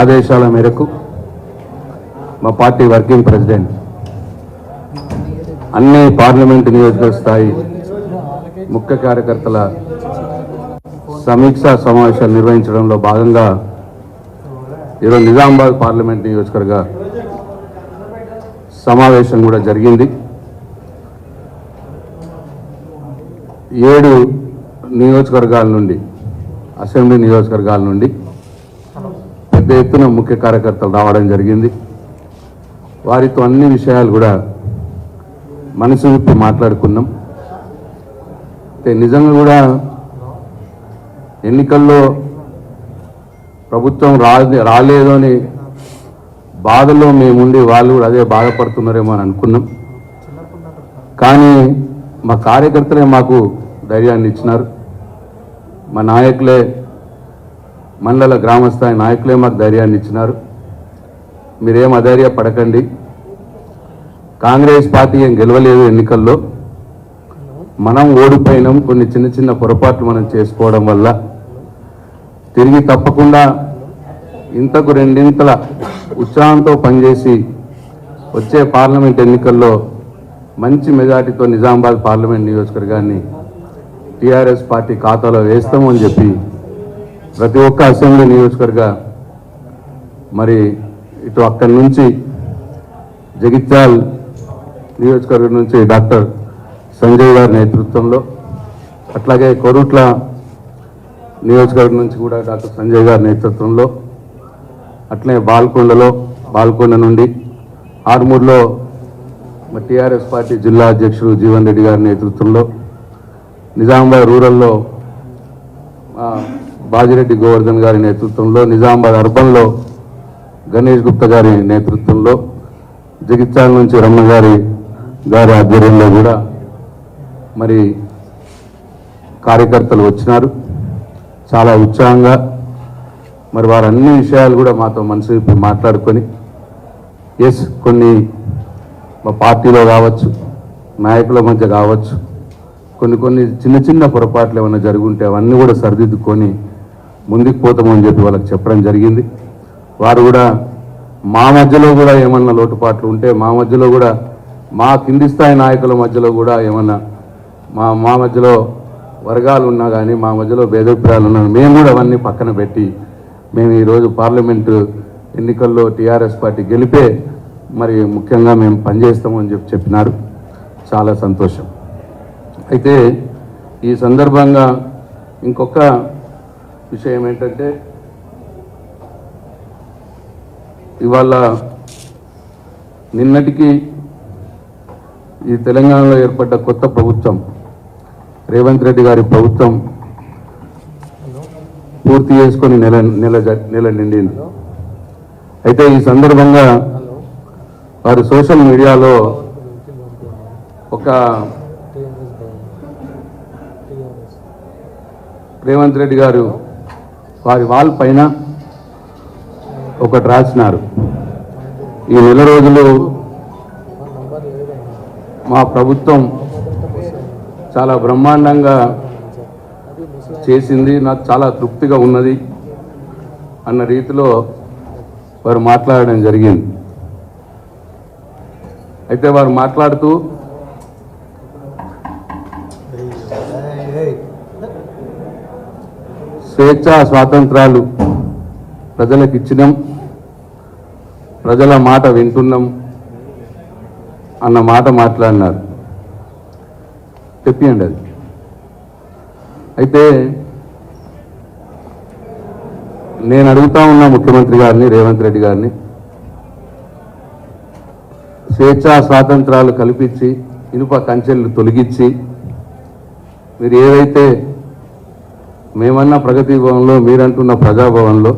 ఆదేశాల మేరకు మా పార్టీ వర్కింగ్ ప్రెసిడెంట్ అన్ని పార్లమెంటు నియోజకవర్గ స్థాయి ముఖ్య కార్యకర్తల సమీక్షా సమావేశాలు నిర్వహించడంలో భాగంగా ఈరోజు నిజామాబాద్ పార్లమెంట్ నియోజకవర్గ సమావేశం కూడా జరిగింది. ఏడు నియోజకవర్గాల నుండి అసెంబ్లీ నియోజకవర్గాల నుండి పెద్ద ఎత్తున ముఖ్య కార్యకర్తలు రావడం జరిగింది. వారితో అన్ని విషయాలు కూడా మనసు విప్పి మాట్లాడుకున్నాం. అయితే నిజంగా కూడా ఎన్నికల్లో ప్రభుత్వం రా రాలేదు అని బాధలో మేముండి వాళ్ళు కూడా అదే బాధపడుతున్నారేమో అని అనుకున్నాం. కానీ మా కార్యకర్తలే మాకు ధైర్యాన్ని ఇచ్చినారు. మా నాయకులే మండల గ్రామస్థాయి నాయకులే మాకు ధైర్యాన్ని ఇచ్చినారు. మీరేం అధైర్య పడకండి. కాంగ్రెస్ పార్టీ ఏం గెలవలేదు ఎన్నికల్లో. మనం ఓడిపోయినాం. కొన్ని చిన్న చిన్న పొరపాట్లు మనం చేసుకోవడం వల్ల. తిరిగి తప్పకుండా ఇంతకు రెండింతల ఉత్సాహంతో పనిచేసి వచ్చే పార్లమెంట్ ఎన్నికల్లో మంచి మెజార్టీతో నిజామాబాద్ పార్లమెంట్ నియోజకవర్గాన్ని టీఆర్ఎస్ పార్టీ ఖాతాలో వేస్తామని చెప్పి ప్రతి ఒక్క అసెంబ్లీ నియోజకవర్గ మరి ఇటు అక్కడి నుంచి జగిత్యాల్ నియోజకవర్గం నుంచి డాక్టర్ సంజయ్ గారి నేతృత్వంలో అట్లాగే కొరుట్ల నియోజకవర్గం నుంచి కూడా డాక్టర్ సంజయ్ గారి నేతృత్వంలో అట్లే బాల్కొండలో బాల్కొండ నుండి ఆర్మూర్లో టీఆర్ఎస్ పార్టీ జిల్లా అధ్యక్షుడు జీవన్ రెడ్డి గారి నేతృత్వంలో నిజామాబాద్ రూరల్లో బాజిరెడ్డి గోవర్ధన్ గారి నేతృత్వంలో నిజామాబాద్ అర్బన్లో గణేష్ గుప్తా గారి నేతృత్వంలో జగిత్యాల నుంచి రమణ గారి గారి ఆధ్వర్యంలో కూడా మరి కార్యకర్తలు వచ్చినారు. చాలా ఉత్సాహంగా మరి వారు అన్ని విషయాలు కూడా మాతో మనసు మాట్లాడుకొని ఎస్ కొన్ని మా పార్టీలో కావచ్చు నాయకుల మధ్య కావచ్చు కొన్ని కొన్ని చిన్న చిన్న పొరపాట్లు ఏమైనా జరుగుంటే అవన్నీ కూడా సరిదిద్దుకొని ముందుకు పోతామని చెప్పి వాళ్ళకి చెప్పడం జరిగింది. వారు కూడా మా మధ్యలో కూడా ఏమన్నా లోటుపాట్లు ఉంటే మా మధ్యలో కూడా మా కింది స్థాయి నాయకుల మధ్యలో కూడా ఏమన్నా మా మా మధ్యలో వర్గాలు ఉన్నా కానీ మా మధ్యలో భేదాభిప్రాయాలు ఉన్నా మేము కూడా అవన్నీ పక్కన పెట్టి మేము ఈరోజు పార్లమెంటు ఎన్నికల్లో టీఆర్ఎస్ పార్టీ గెలిపే మరి ముఖ్యంగా మేము పనిచేస్తామని చెప్పి చెప్పినారు. చాలా సంతోషం. అయితే ఈ సందర్భంగా ఇంకొక విషయం ఏంటంటే ఇవాళ నిన్నటికి ఈ తెలంగాణలో ఏర్పడ్డ కొత్త ప్రభుత్వం రేవంత్ రెడ్డి గారి ప్రభుత్వం పూర్తి చేసుకొని నెల నెల నెల నిండింది. అయితే ఈ సందర్భంగా వారు సోషల్ మీడియాలో ఒక రేవంత్ రెడ్డి గారు వారి వాల్ పైన ఒకటి రాసినారు. ఈ నెల రోజులు మా ప్రభుత్వం చాలా బ్రహ్మాండంగా చేసింది నాకు చాలా తృప్తిగా ఉన్నది అన్న రీతిలో వారు మాట్లాడడం జరిగింది. అయితే వారు మాట్లాడుతూ స్వేచ్ఛ స్వాతంత్రాలు ప్రజలకు ఇచ్చినాం ప్రజల మాట వింటున్నాం అన్న మాట మాట్లాడినారు. తెప్పియండి అది. అయితే నేను అడుగుతా ఉన్నా ముఖ్యమంత్రి గారిని రేవంత్ రెడ్డి గారిని. స్వేచ్ఛా స్వాతంత్రాలు కల్పించి ఇనుప కంచెలు తొలగించి మీరు ఏదైతే మేమన్నా ప్రగతి భవన్లో మీరంటున్న ప్రజాభవన్లో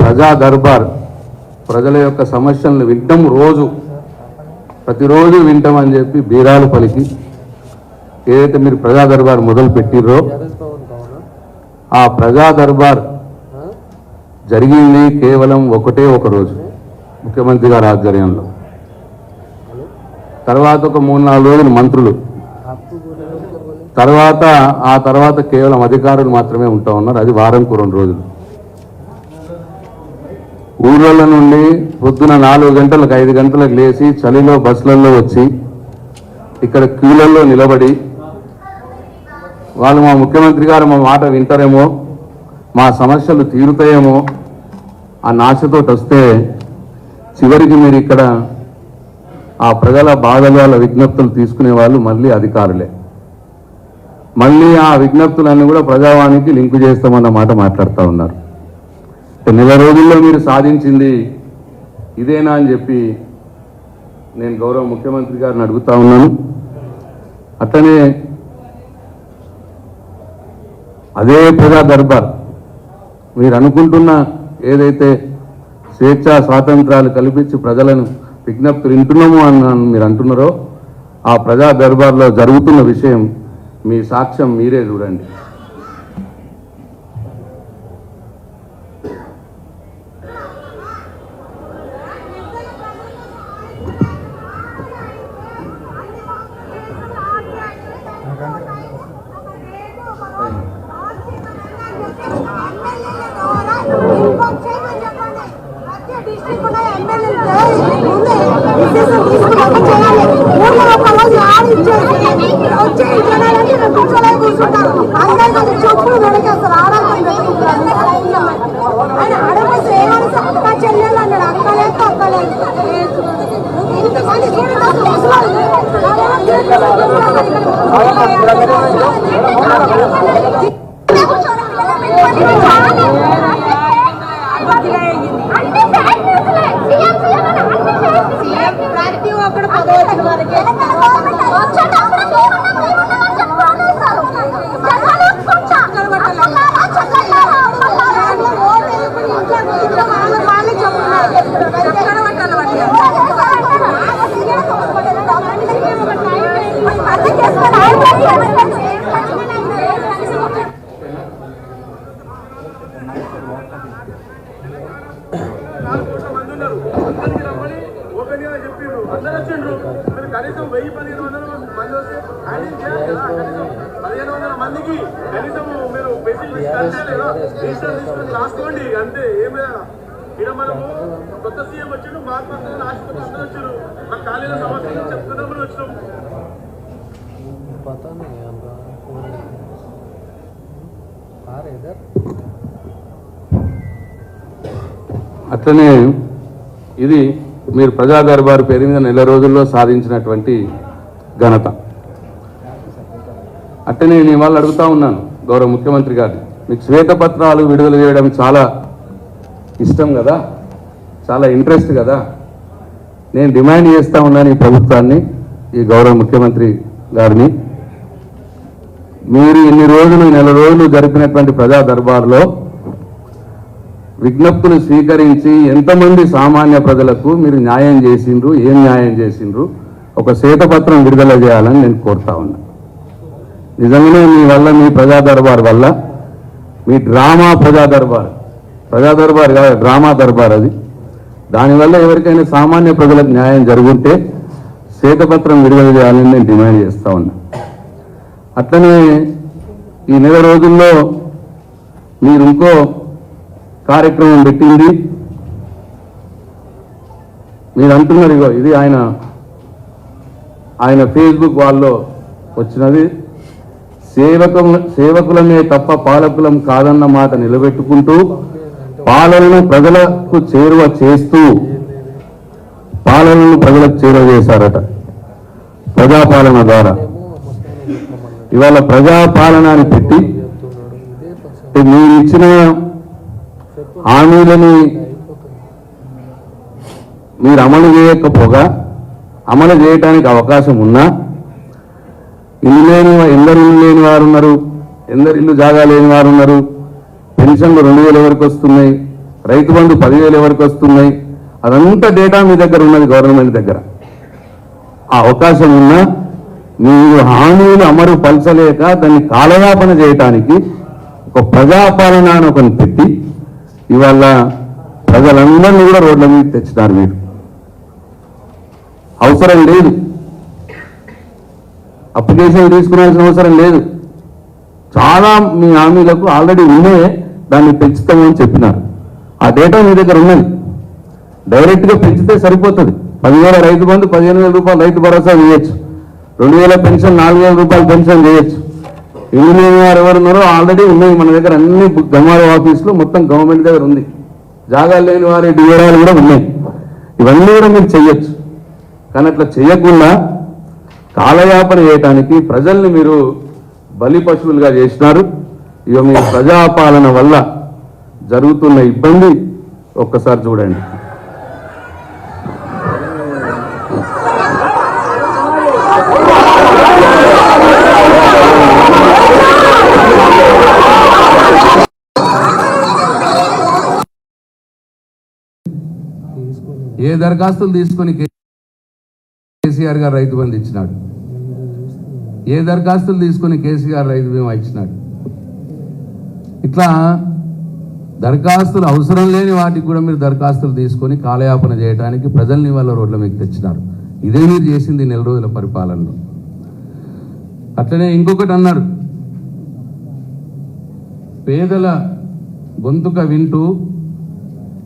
ప్రజా దర్బార్ ప్రజల యొక్క సమస్యలను వింటాం రోజు ప్రతిరోజు వింటామని చెప్పి బీరాలు పలికి ఏదైతే మీరు ప్రజా దర్బార్ మొదలు పెట్టిర్రో ఆ ప్రజా దర్బార్ జరిగింది కేవలం ఒకటే ఒక రోజు ముఖ్యమంత్రి గారి ఆధ్వర్యంలో. తర్వాత ఒక మూడు నాలుగు రోజులు మంత్రులు. తర్వాత ఆ తర్వాత కేవలం అధికారులు మాత్రమే ఉంటా ఉన్నారు. అది వారంకు రెండు రోజులు. ఊర్ల నుండి పొద్దున నాలుగు గంటలకు ఐదు గంటలకు లేచి చలిలో బస్సులలో వచ్చి ఇక్కడ క్యూలలో నిలబడి వాళ్ళు మా ముఖ్యమంత్రి గారు మా మాట వింటారేమో మా సమస్యలు తీరుతాయేమో ఆ నాశతో వస్తే చివరికి మీరు ఇక్కడ ఆ ప్రజల బాధలు వాళ్ళ విజ్ఞప్తులు తీసుకునే వాళ్ళు మళ్ళీ అధికారులే. మళ్ళీ ఆ విజ్ఞప్తులన్నీ కూడా ప్రజావానికి లింకు చేస్తామన్న మాట మాట్లాడుతూ ఉన్నారు. నెల రోజుల్లో మీరు సాధించింది ఇదేనా అని చెప్పి నేను గౌరవ ముఖ్యమంత్రి గారిని అడుగుతా ఉన్నాను. అట్లనే అదే ప్రజా దర్బార్ మీరు అనుకుంటున్న ఏదైతే స్వేచ్ఛ స్వాతంత్రాలు కల్పించి ప్రజలను విజ్ఞప్తులు వింటున్నాము అని మీరు అంటున్నారో ఆ ప్రజా దర్బార్లో జరుగుతున్న విషయం మీ సాక్ష్యం మీరే చూడండి. ¡Vamos, vamos! అట్లనే ఇది మీరు ప్రజా దర్బారు పేరు మీద నెల రోజుల్లో సాధించినటువంటి ఘనత. అట్టనే నేను ఇవాళ అడుగుతా ఉన్నాను గౌరవ ముఖ్యమంత్రి గారిని. మీకు శ్వేతపత్రాలు విడుదల చేయడం చాలా ఇష్టం కదా? చాలా ఇంట్రెస్ట్ కదా? నేను డిమాండ్ చేస్తా ఉన్నాను ఈ ప్రభుత్వాన్ని ఈ గౌరవ ముఖ్యమంత్రి గారిని. మీరు ఇన్ని రోజులు నెల రోజులు జరిపినటువంటి ప్రజా దర్బార్లో విజ్ఞప్తులు స్వీకరించి ఎంతమంది సామాన్య ప్రజలకు మీరు న్యాయం చేసిండ్రు ఏం న్యాయం చేసిండ్రు ఒక శ్వేతపత్రం విడుదల చేయాలని నేను కోరుతా ఉన్నా. నిజంగానే మీ వల్ల మీ ప్రజా దర్బార్ వల్ల మీ డ్రామా ప్రజా దర్బార్ ప్రజా దర్బార్ కాదు డ్రామా దర్బార్ అది. దానివల్ల ఎవరికైనా సామాన్య ప్రజలకు న్యాయం జరుగుంటే శ్వేతపత్రం విడుదల చేయాలని నేను డిమాండ్ చేస్తా ఉన్నా. అట్లనే ఈ నెల రోజుల్లో మీరు ఇంకో కార్యక్రమం పెట్టింది. మీరు అంటున్నారు ఇగో ఇది ఆయన ఆయన ఫేస్బుక్ వాళ్ళలో వచ్చినది. సేవకం సేవకులమే తప్ప పాలకులం కాదన్న మాట నిలబెట్టుకుంటూ పాలనను ప్రజలకు చేరువ చేస్తూ పాలనను ప్రజలకు చేరువ చేశారట. ప్రజాపాలన ద్వారా. ఇవాళ ప్రజాపాలన అని పెట్టి మీరు ఇచ్చిన హామీలని మీరు అమలు చేయకపోగా అమలు చేయడానికి అవకాశం ఉన్నా ఇల్లు లేని ఎందరు ఇల్లు లేని వారు ఉన్నారు ఎందరు ఇల్లు జాగా లేని వారు ఉన్నారు పెన్షన్లు రెండు వేల వరకు వస్తున్నాయి రైతు బంధు పదివేల వరకు వస్తున్నాయి అదంతా డేటా మీ దగ్గర ఉన్నది గవర్నమెంట్ దగ్గర. ఆ అవకాశం ఉన్నా మీరు హామీలు అమరు పలచలేక దాన్ని కాలయాపన చేయటానికి ఒక ప్రజాపాలన అని ఒకని పెట్టి ఇవాళ ప్రజలందరినీ కూడా రోడ్ల మీద తెచ్చినారు మీరు. అవసరం లేదు. అప్లికేషన్ తీసుకునాల్సిన అవసరం లేదు. చాలా మీ హామీలకు ఆల్రెడీ ఉన్నాయే దాన్ని పెంచుతామని చెప్పినారు. ఆ డేటా మీ దగ్గర ఉన్నది. డైరెక్ట్గా పెంచితే సరిపోతుంది. పదివేల రైతు బంధు పదిహేను వేల రూపాయలు రైతు భరోసా చేయొచ్చు రెండు వేల పెన్షన్ నాలుగు వేల రూపాయలు పెన్షన్ చేయొచ్చు. ఇంజనీరింగ్ గారు ఎవరున్నారో ఆల్రెడీ ఉన్నాయి మన దగ్గర అన్ని గమారో ఆఫీసులు మొత్తం గవర్నమెంట్ దగ్గర ఉంది. జాగాలు లేని వారి డివరాలు కూడా ఉన్నాయి. ఇవన్నీ కూడా మీరు చెయ్యొచ్చు. కానీ అట్లా చేయకుండా కాలయాపన చేయటానికి ప్రజల్ని మీరు బలి పశువులుగా చేసినారు. ఇక మీ ప్రజాపాలన వల్ల జరుగుతున్న ఇబ్బంది ఒక్కసారి చూడండి. ఏ దరఖాస్తులు తీసుకొని కేసీఆర్ గారు రైతు బంధు ఇచ్చినాడు? ఏ దరఖాస్తులు తీసుకొని కేసీఆర్ రైతు బీమా ఇచ్చినాడు? ఇట్లా దరఖాస్తులు అవసరం లేని వాటికి కూడా మీరు దరఖాస్తులు తీసుకొని కాలయాపన చేయడానికి ప్రజల్ని వాళ్ళ రోడ్ల మీకు తెచ్చినారు. ఇదే మీరు చేసింది నెల రోజుల పరిపాలనలో. అట్లనే ఇంకొకటి అన్నారు. పేదల గొంతుక వింటూ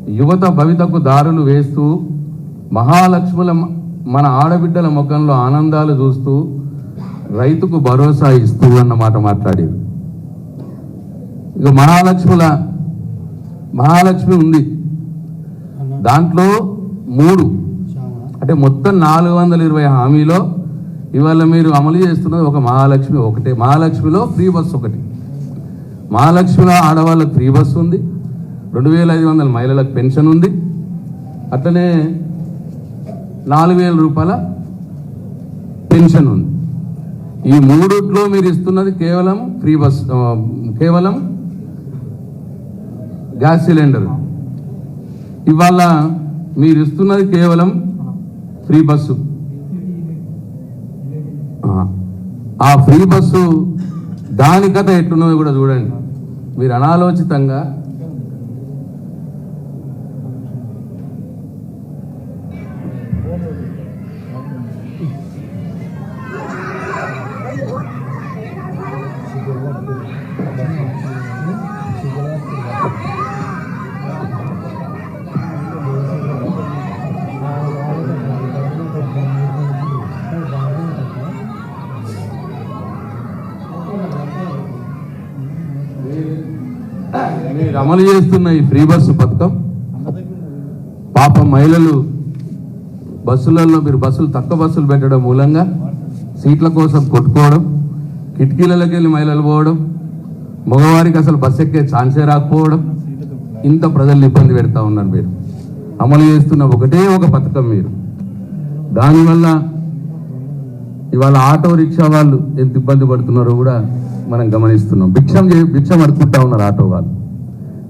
యువత భవితకు దారులు వేస్తూ మహాలక్ష్ముల మన ఆడబిడ్డల ముఖంలో ఆనందాలు చూస్తూ రైతుకు భరోసా ఇస్తూ అన్న మాట మాట్లాడేది. ఇక మహాలక్ష్ముల మహాలక్ష్మి ఉంది. దాంట్లో మూడు. అంటే మొత్తం నాలుగు వందల ఇరవై హామీలో ఇవాళ మీరు అమలు చేస్తున్నది ఒక మహాలక్ష్మి ఒకటే. మహాలక్ష్మిలో ఫ్రీ బస్ ఒకటి. మహాలక్ష్మిలో ఆడవాళ్ళకి ఫ్రీ బస్ ఉంది. రెండు వేల ఐదు వందల మహిళలకు పెన్షన్ ఉంది. అట్లనే నాలుగు వేల రూపాయల పెన్షన్ ఉంది. ఈ మూడుట్లో మీరు ఇస్తున్నది కేవలం ఫ్రీ బస్ కేవలం గ్యాస్ సిలిండర్. ఇవాళ మీరు ఇస్తున్నది కేవలం ఫ్రీ బస్సు. ఆ, ఫ్రీ బస్సు దాని కథ ఎట్టున్నది కూడా చూడండి. మీరు అనాలోచితంగా మీరు అమలు చేస్తున్న ఈ ఫ్రీ బస్సు పథకం పాపం మహిళలు బస్సులలో మీరు బస్సులు తక్కువ బస్సులు పెట్టడం మూలంగా సీట్ల కోసం కొట్టుకోవడం కిటికీలలోకి వెళ్ళి మహిళలు పోవడం మగవారికి అసలు బస్సు ఎక్కే ఛాన్సే రాకపోవడం ఇంత ప్రజల్ని ఇబ్బంది పెడతా ఉన్నారు మీరు. అమలు చేస్తున్న ఒకటే ఒక పథకం మీరు. దానివల్ల ఇవాళ ఆటో రిక్షా వాళ్ళు ఎంత ఇబ్బంది పడుతున్నారో కూడా మనం గమనిస్తున్నాం. భిక్షం చే- భిక్షం పడుకుంటా ఉన్నారు ఆటో వాళ్ళు.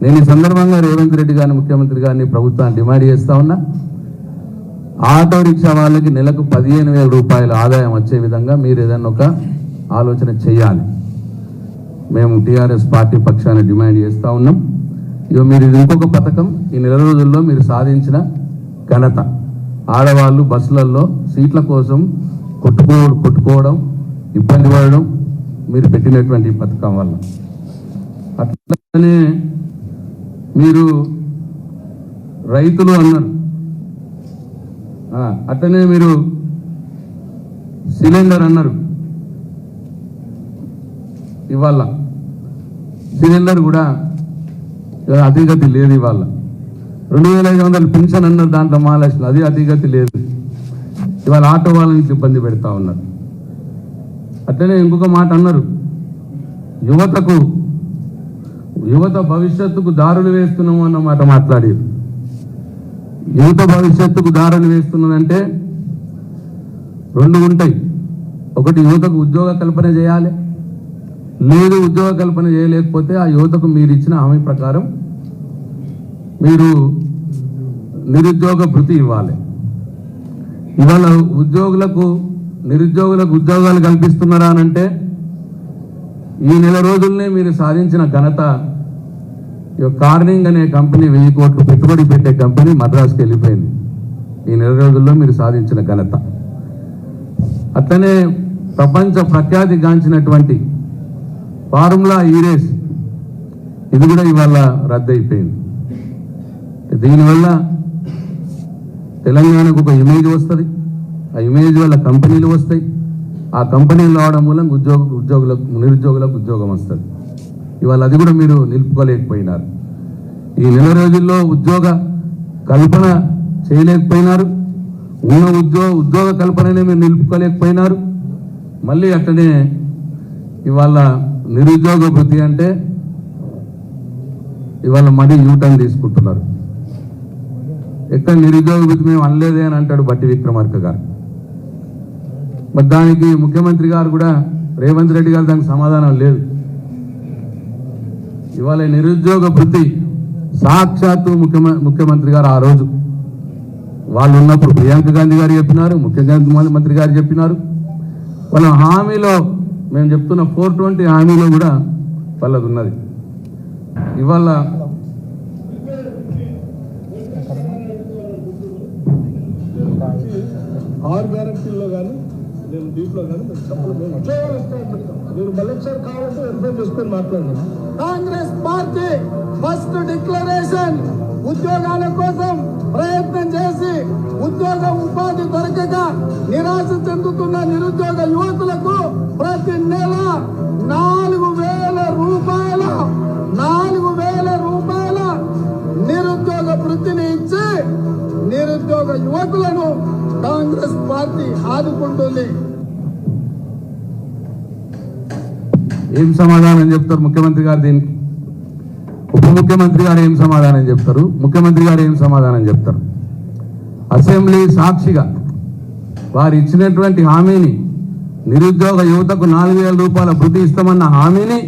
నేను ఈ సందర్భంగా రేవంత్ రెడ్డి గారిని ముఖ్యమంత్రి గారిని ప్రభుత్వాన్ని డిమాండ్ చేస్తా ఉన్నా ఆటో రిక్షా వాళ్ళకి నెలకు పదిహేను వేల రూపాయల ఆదాయం వచ్చే విధంగా మీరు ఏదైనా ఒక ఆలోచన చేయాలి. మేము టీఆర్ఎస్ పార్టీ పక్షాన్ని డిమాండ్ చేస్తూ ఉన్నాం. ఇక మీరు ఇది ఇంకొక పథకం ఈ నెల రోజుల్లో మీరు సాధించిన ఘనత. ఆడవాళ్ళు బస్సులలో సీట్ల కోసం కొట్టుకో కొట్టుకోవడం ఇబ్బంది పడడం మీరు పెట్టినటువంటి ఈ పథకం వల్ల. అట్లనే మీరు రైతులు అన్నారు. అట్లనే మీరు సిలిండర్ అన్నారు. ఇవాళ సిలిండర్ కూడా అతిగతి అధిగతి లేదు ఇవాళ. రెండు వేల ఐదు వందలు పెన్షన్ అన్నారు దాంట్లో మహాలక్ష్మి అది అధిగతి లేదు. ఇవాళ ఆటో వాళ్ళని ఇబ్బంది పెడతా ఉన్నారు. అట్లనే ఇంకొక మాట అన్నారు. యువతకు యువత భవిష్యత్తుకు దారులు వేస్తున్నాము అన్నమాట మాట్లాడేది. యువత భవిష్యత్తుకు దారులు వేస్తున్నదంటే రెండు ఉంటాయి. ఒకటి యువతకు ఉద్యోగ కల్పన చేయాలి. లేదు ఉద్యోగ కల్పన చేయలేకపోతే ఆ యువతకు మీరు ఇచ్చిన హామీ ప్రకారం మీరు నిరుద్యోగ భృతి ఇవ్వాలి. ఇవాళ ఉద్యోగులకు నిరుద్యోగులకు ఉద్యోగాలు కల్పిస్తున్నారా అని అంటే ఈ నెల రోజుల్నే మీరు సాధించిన ఘనత కార్నింగ్ అనే కంపెనీ వెయ్యి కోట్లు పెట్టుబడి పెట్టే కంపెనీ మద్రాసుకి వెళ్ళిపోయింది. ఈ నెల రోజుల్లో మీరు సాధించిన ఘనత. అట్లనే ప్రపంచ ప్రఖ్యాతి గాంచినటువంటి ఫార్ములా ఈరేస్ ఇది కూడా ఇవాళ రద్దయిపోయింది. దీనివల్ల తెలంగాణకు ఒక ఇమేజ్ వస్తుంది. ఆ ఇమేజ్ వల్ల కంపెనీలు వస్తాయి. ఆ కంపెనీలు రావడం మూలంగా ఉద్యోగ ఉద్యోగులకు నిరుద్యోగులకు ఉద్యోగం వస్తుంది. ఇవాళ అది కూడా మీరు నిలుపుకోలేకపోయినారు. ఈ నెల రోజుల్లో ఉద్యోగ కల్పన చేయలేకపోయినారు. ఉన్న ఉద్యోగ ఉద్యోగ కల్పననే మీరు నిలుపుకోలేకపోయినారు. మళ్ళీ అట్లనే ఇవాళ నిరుద్యోగ వృత్తి అంటే ఇవాళ మళ్ళీ యూటర్న్ తీసుకుంటున్నారు. ఎక్కడ నిరుద్యోగ వృత్తి మేము అనలేదే అని అంటాడు బట్టి విక్రమార్క గారు. మరి దానికి ముఖ్యమంత్రి గారు కూడా రేవంత్ రెడ్డి గారు దానికి సమాధానం లేదు. ఇవాళ నిరుద్యోగ వృత్తి సాక్షాత్తు ముఖ్యమ ముఖ్యమంత్రి గారు ఆ రోజు. వాళ్ళు ఉన్నప్పుడు ప్రియాంక గాంధీ గారు చెప్పినారు ముఖ్యమంత్రి గారు చెప్పినారు. వాళ్ళ హామీలో మేము చెప్తున్న ఫోర్ ట్వంటీ హామీలో కూడా వాళ్ళది ఉన్నది ఇవాళ ఆరు గ్యారంటీల్లో కానీ నేను దీంట్లో కానీ మేము ఉద్యోగాలు చెప్తాం మీరు మళ్ళీ ఒకసారి కావాలంటే వెరిఫై చేసుకొని మాట్లాడండి. కాంగ్రెస్ పార్టీ ఫస్ట్ డిక్లరేషన్ ఉద్యోగాల కోసం ప్రయత్నం చేసి ఉద్యోగ ఉపాధి దొరకక నిరాశ చెందుతున్న నిరుద్యోగ యువకులకు ప్రతి నెల నాలుగు వేల రూపాయల నాలుగు వేల రూపాయల నిరుద్యోగ వృత్తిని ఇచ్చి నిరుద్యోగ యువకులను కాంగ్రెస్ పార్టీ ఆదుకుంటుంది ఏం సమాధానం చెప్తారు ముఖ్యమంత్రి గారు దీనికి? ఉప ముఖ్యమంత్రి గారు ఏం సమాధానం చెప్తారు? ముఖ్యమంత్రి గారు ఏం సమాధానం చెప్తారు? అసెంబ్లీ సాక్షిగా వారు ఇచ్చినటువంటి హామీని నిరుద్యోగ యువతకు నాలుగు వేల రూపాయల వృద్ధి ఇస్తామన్న హామీని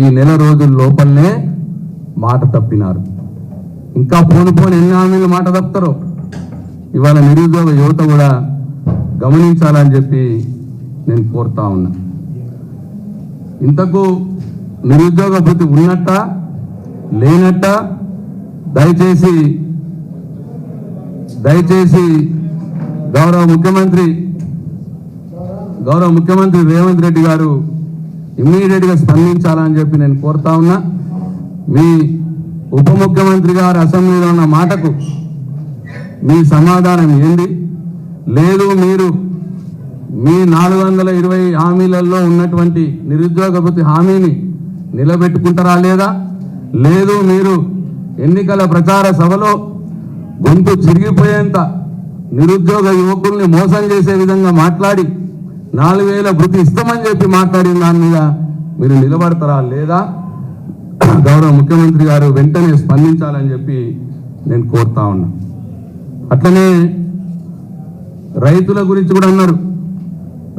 ఈ నెల రోజుల లోపలనే మాట తప్పినారు. ఇంకా పోను పోను ఎన్ని హామీలు మాట తప్పుతారో? ఇవాళ నిరుద్యోగ యువత కూడా గమనించాలని చెప్పి నేను కోరుతా ఉన్నా. ఇంతకు నిరుద్యోగ భృతి ఉన్నట్ట లేనట్ట దయచేసి దయచేసి గౌరవ ముఖ్యమంత్రి గౌరవ ముఖ్యమంత్రి రేవంత్ రెడ్డి గారు ఇమ్మీడియట్గా స్పందించాలని చెప్పి నేను కోరుతా ఉన్నా. మీ ఉప ముఖ్యమంత్రి గారు అసెంబ్లీలో ఉన్న మాటకు మీ సమాధానం ఏంది? లేదు మీరు మీ నాలుగు వందల ఇరవై హామీలలో ఉన్నటువంటి నిరుద్యోగ భృతి హామీని నిలబెట్టుకుంటారా లేదా? లేదు మీరు ఎన్నికల ప్రచార సభలో గొంతు చిరిగిపోయేంత నిరుద్యోగ యువకుల్ని మోసం చేసే విధంగా మాట్లాడి నాలుగు వేల వృత్తి ఇస్తామని చెప్పి మాట్లాడిన దాని మీద మీరు నిలబడతారా లేదా? గౌరవ ముఖ్యమంత్రి గారు వెంటనే స్పందించాలని చెప్పి నేను కోరుతా ఉన్నా. అట్లనే రైతుల గురించి కూడా అన్నారు.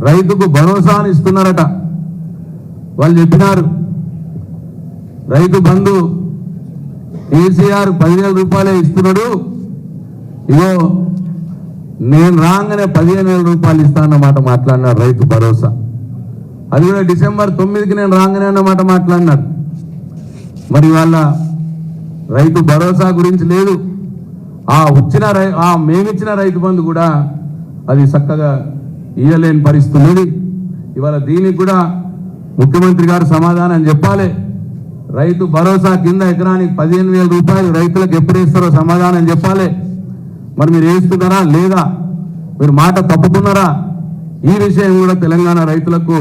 రైతుకు భరోసాని ఇస్తున్నారట. వాళ్ళు చెప్పినారు. రైతు బంధు కేసీఆర్ పదివేల రూపాయలే ఇస్తున్నాడు. ఇగో నేను రాగానే పదిహేను వేల రూపాయలు ఇస్తానన్నమాట మాట్లాడినాడు రైతు భరోసా. అది కూడా డిసెంబర్ తొమ్మిదికి నేను రాగానే అన్నమాట మాట్లాడినాడు. మరి వాళ్ళ రైతు భరోసా గురించి లేదు. ఆ వచ్చిన రై ఆ మేమిచ్చిన రైతు బంధు కూడా అది చక్కగా ఇయ్యలేని పరిస్థితి ఉన్నది ఇవాళ దీనికి కూడా ముఖ్యమంత్రి గారు సమాధానం చెప్పాలి. రైతు భరోసా కింద ఎకరానికి పదిహేను వేల రూపాయలు రైతులకు ఎప్పుడు ఇస్తారో సమాధానం చెప్పాలి. మరి మీరు వేస్తున్నారా లేదా? మీరు మాట తప్పుకున్నారా? ఈ విషయం కూడా తెలంగాణ రైతులకు